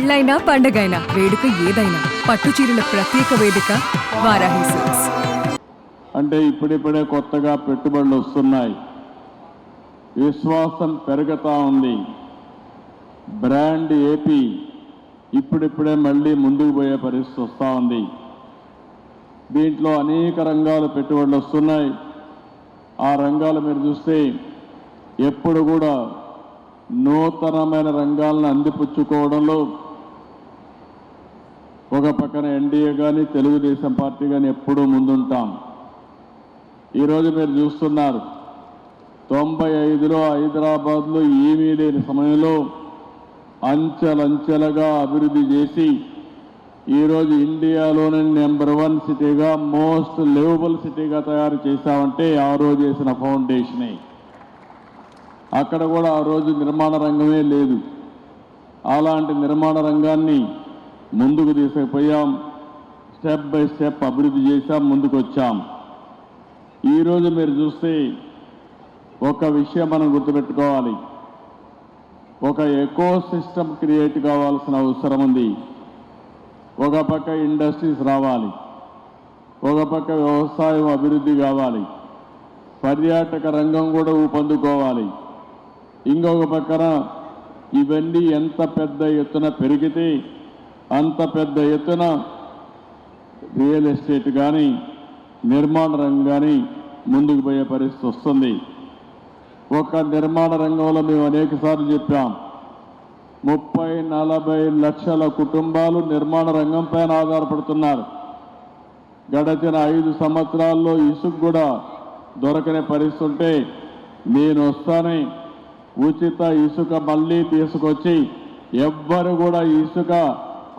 పెళ్ళైనా పండగైనా వేడుక ఏదైనా పట్టు చీరల ప్రత్యేక వేదిక వారాహి సిల్క్స్. అంటే ఇప్పుడిప్పుడే కొత్తగా పెట్టుబడులు వస్తున్నాయి. విశ్వాసం పెరుగుతా ఉంది. బ్రాండ్ ఏపీ ఇప్పుడిప్పుడే మళ్ళీ ముందుకు పోయే పరిస్థితి వస్తూ ఉంది. దీంట్లో అనేక రంగాలు పెట్టుబడులు వస్తున్నాయి. ఆ రంగాలు మీరు చూస్తే ఎప్పుడు కూడా నూతనమైన రంగాలను అందిపుచ్చుకోవడంలో ఒక పక్కన ఎన్డీఏ కానీ తెలుగుదేశం పార్టీ కానీ ఎప్పుడూ ముందుంటాం. ఈరోజు మీరు చూస్తున్నారు తొంభై ఐదులో హైదరాబాద్లో ఏమీ లేని సమయంలో అంచెలంచెలుగా అభివృద్ధి చేసి ఈరోజు ఇండియాలోనే నెంబర్ వన్ సిటీగా మోస్ట్ లివబుల్ సిటీగా తయారు చేశామంటే ఆ రోజు చేసిన ఫౌండేషనే. అక్కడ కూడా ఆ రోజు నిర్మాణ రంగమే లేదు. అలాంటి నిర్మాణ రంగాన్ని ముందుకు తీసుకుపోయాం. స్టెప్ బై స్టెప్ అభివృద్ధి చేశాం ముందుకు వచ్చాం ఈరోజు మీరు చూస్తే ఒక విషయం మనం గుర్తుపెట్టుకోవాలి. ఒక ఎకో సిస్టమ్ క్రియేట్ కావాల్సిన అవసరం ఉంది. ఒక పక్క ఇండస్ట్రీస్ రావాలి. ఒక పక్క వ్యవసాయం అభివృద్ధి కావాలి. పర్యాటక రంగం కూడా ఊపందుకోవాలి. ఇంకొక పక్కన ఇవన్నీ ఎంత పెద్ద ఎత్తున పెరిగితే అంత పెద్ద ఎత్తున రియల్ ఎస్టేట్ కానీ నిర్మాణ రంగం కానీ ముందుకు పోయే పరిస్థితి వస్తుంది. ఒక నిర్మాణ రంగంలో మేము అనేక సార్లు చెప్పాం ముప్పై నలభై లక్షల కుటుంబాలు నిర్మాణ రంగం పైన ఆధారపడుతున్నారు. గడచిన ఐదు సంవత్సరాల్లో ఇసుక కూడా దొరకని పరిస్థితి ఉంటే నేను వస్తానని ఉచిత ఇసుక మళ్ళీ తీసుకొచ్చి ఎవ్వరు కూడా ఇసుక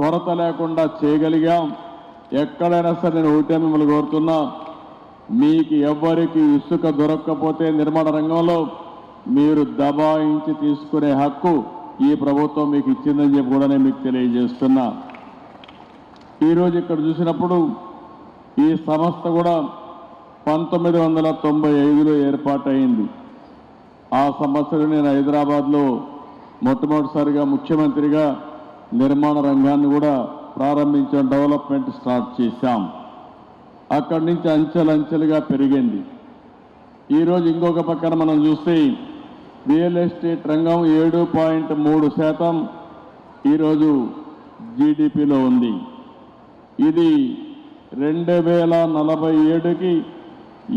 కొరత లేకుండా చేయగలిగాం. ఎక్కడైనా సరే నేను ఒకటే మిమ్మల్ని కోరుతున్నా మీకు ఎవరికి ఇసుక దొరక్కపోతే నిర్మాణ రంగంలో మీరు దబాయించి తీసుకునే హక్కు ఈ ప్రభుత్వం మీకు ఇచ్చిందని చెప్పి కూడా నేను మీకు తెలియజేస్తున్నా. ఈరోజు ఇక్కడ చూసినప్పుడు ఈ సంస్థ కూడా పంతొమ్మిది వందల తొంభై ఐదులో ఏర్పాటైంది. ఆ సంవత్సరం నేను హైదరాబాద్లో మొట్టమొదటిసారిగా ముఖ్యమంత్రిగా నిర్మాణ రంగాన్ని కూడా ప్రారంభించాం డెవలప్మెంట్ స్టార్ట్ చేశాం. అక్కడి నుంచి అంచెలంచెలుగా పెరిగింది. ఈరోజు ఇంకొక పక్కన మనం చూస్తే రియల్ ఎస్టేట్ రంగం ఏడు పాయింట్ మూడు శాతం ఈరోజు జీడిపిలో ఉంది. ఇది రెండు వేల నలభై ఏడుకి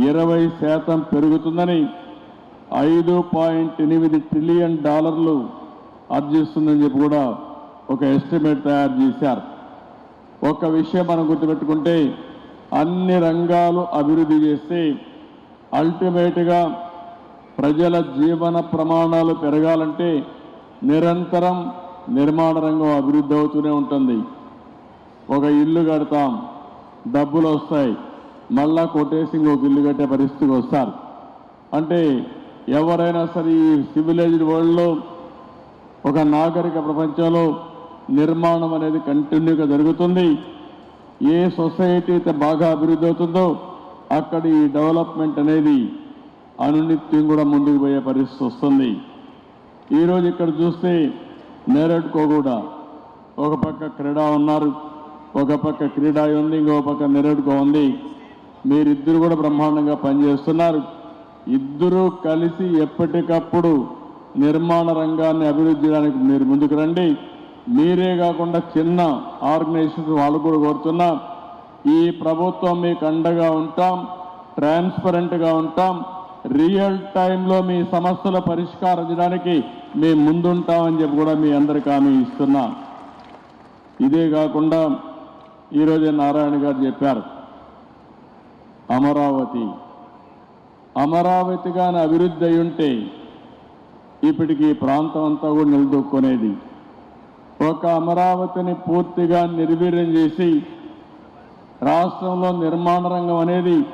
ఇరవై శాతం పెరుగుతుందని ఐదు పాయింట్ ఎనిమిది ట్రిలియన్ డాలర్లు ఆర్జిస్తుందని చెప్పి కూడా ఒక ఎస్టిమేట్ తయారు చేశారు. ఒక విషయం మనం గుర్తుపెట్టుకుంటే అన్ని రంగాలు అభివృద్ధి చేస్తే అల్టిమేట్గా ప్రజల జీవన ప్రమాణాలు పెరగాలంటే నిరంతరం నిర్మాణ రంగం అభివృద్ధి అవుతూనే ఉంటుంది. ఒక ఇల్లు కడతాం డబ్బులు వస్తాయి. మళ్ళా కొట్టేసి ఇంకొక ఇల్లు కట్టే పరిస్థితికి వస్తారు. అంటే ఎవరైనా సరే ఈ సివిలైజ్డ్ వరల్డ్లో ఒక నాగరిక ప్రపంచంలో నిర్మాణం అనేది కంటిన్యూగా జరుగుతుంది. ఏ సొసైటీ అయితే బాగా అభివృద్ధి అవుతుందో అక్కడ ఈ డెవలప్మెంట్ అనేది అనునిత్యం కూడా ముందుకు పోయే పరిస్థితి వస్తుంది. ఈరోజు ఇక్కడ చూస్తే నేరడుకో కూడా ఒక పక్క క్రీడా ఉన్నారు ఒక పక్క క్రీడా ఉంది ఇంకో పక్క నెరడుకో ఉంది. మీరిద్దరు కూడా బ్రహ్మాండంగా పనిచేస్తున్నారు. ఇద్దరూ కలిసి ఎప్పటికప్పుడు నిర్మాణ రంగాన్ని అభివృద్ధి చేయడానికి మీరు ముందుకు రండి. మీరే కాకుండా చిన్న ఆర్గనైజేషన్స్ వాళ్ళు కూడా కోరుతున్నా ఈ ప్రభుత్వం మీకు అండగా ఉంటాం ట్రాన్స్పరెంట్గా ఉంటాం రియల్ టైంలో మీ సమస్యల పరిష్కారించడానికి మేము ముందుంటామని చెప్పి కూడా మీ అందరికీ హామీ ఇస్తున్నా. ఇదే కాకుండా ఈరోజే నారాయణ గారు చెప్పారు అమరావతి. అమరావతిగానే అభివృద్ధి అయి ఉంటే ఇప్పటికి ప్రాంతం అంతా కూడా నిలదొక్కునేది ఒక అమరావతిని పూర్తిగా నిర్వీర్యం చేసి రాష్ట్రంలో నిర్మాణ రంగం అనేది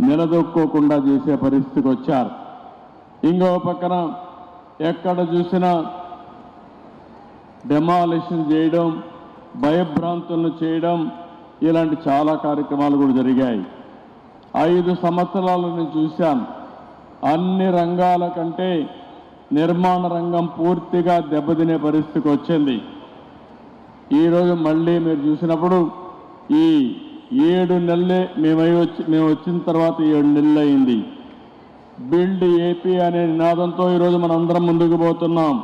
నిలదొక్కోకుండా చేసే పరిస్థితికి వచ్చారు. ఇంకో పక్కన ఎక్కడ చూసినా డెమాలిషన్ చేయడం భయభ్రాంతులను చేయడం ఇలాంటి చాలా కార్యక్రమాలు కూడా జరిగాయి. ఐదు సంవత్సరాలు నేను చూశాను. అన్ని రంగాల కంటే నిర్మాణ రంగం పూర్తిగా దెబ్బతినే పరిస్థితికి వచ్చింది. ఈరోజు మళ్ళీ మీరు చూసినప్పుడు ఈ ఏడు నెలలే మేమై వచ్చి మేము వచ్చిన తర్వాత ఏడు నెలలు అయింది బిల్డ్ ఏపీ అనే నినాదంతో ఈరోజు మనం అందరం ముందుకు పోతున్నాం.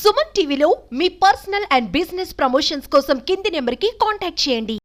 సుమన్ టీవీలో మీ పర్సనల్ అండ్ బిజినెస్ ప్రమోషన్స్ కోసం కింది నెంబర్కి కాంటాక్ట్ చేయండి.